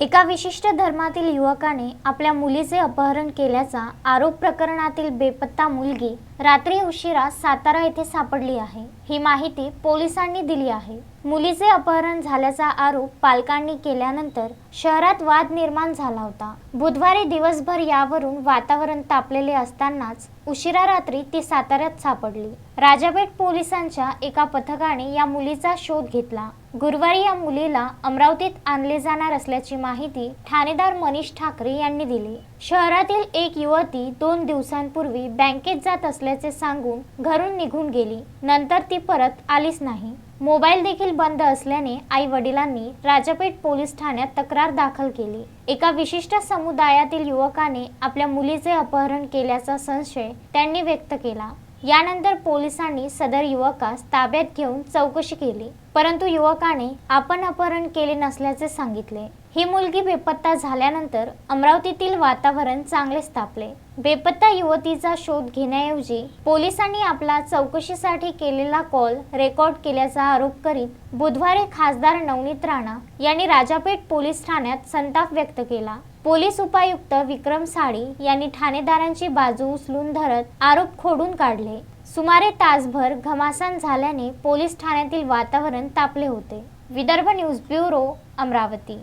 एका विशिष्ट धर्मातील युवकाने आपल्या मुलीचे अपहरण केल्याचा आरोप प्रकरणातील बेपत्ता मुलगी रात्री उशिरा सातारा येथे सापडली आहे. ही माहिती पोलिसांनी दिली आहे. मुलीचे अपहरण झाल्याचा आरोप पालकांनी केल्यानंतर शहरात वाद निर्माण झाला होता. बुधवारी दिवसभर यावरून वातावरण तापलेले असतानाच उशिरा रात्री ती साताऱ्यात सापडली. राजापेठ पोलिसांच्या एका पथकाने या मुलीचा शोध घेतला. गुरुवारी या मुलीला अमरावतीत आणले जाणार असल्याची माहिती ठाणेदार मनीष ठाकरे यांनी दिली. शहरातील एक युवती दोन दिवसांपूर्वी बँकेत जात असल्याचे सांगून घरून निघून गेली. नंतर ती परत आलीच नाही. मोबाईल देखील बंद असल्याने आई वडिलांनी राजापेठ पोलीस ठाण्यात तक्रार दाखल केली. एका विशिष्ट समुदायातील युवकाने आपल्या मुलीचे अपहरण केल्याचा संशय त्यांनी व्यक्त केला. यानंतर पोलिसांनी सदर युवकास ताब्यात घेऊन चौकशी केली. परंतु युवकाने आपण अपहरण केले नसल्याचे सांगितले. ही मुलगी बेपत्ता झाल्यानंतर अमरावतीतील वातावरण चांगलेच तापले बेपत्ता युवतीचा शोध घेण्याऐवजी पोलिसांनी आपला चौकशीसाठी केलेला कॉल रेकॉर्ड केल्याचा आरोप करीत बुधवारी खासदार नवनीत राणा यांनी राजापेठ पोलीस ठाण्यात संताप व्यक्त केला. पोलीस उपायुक्त विक्रम साळी यांनी ठाणेदारांची बाजू उचलून धरत आरोप खोडून काढले. सुमारे तासभर घमासान झाल्याने पोलीस ठाण्यातील वातावरण तापले होते. Vidarbha news bureau Amravati.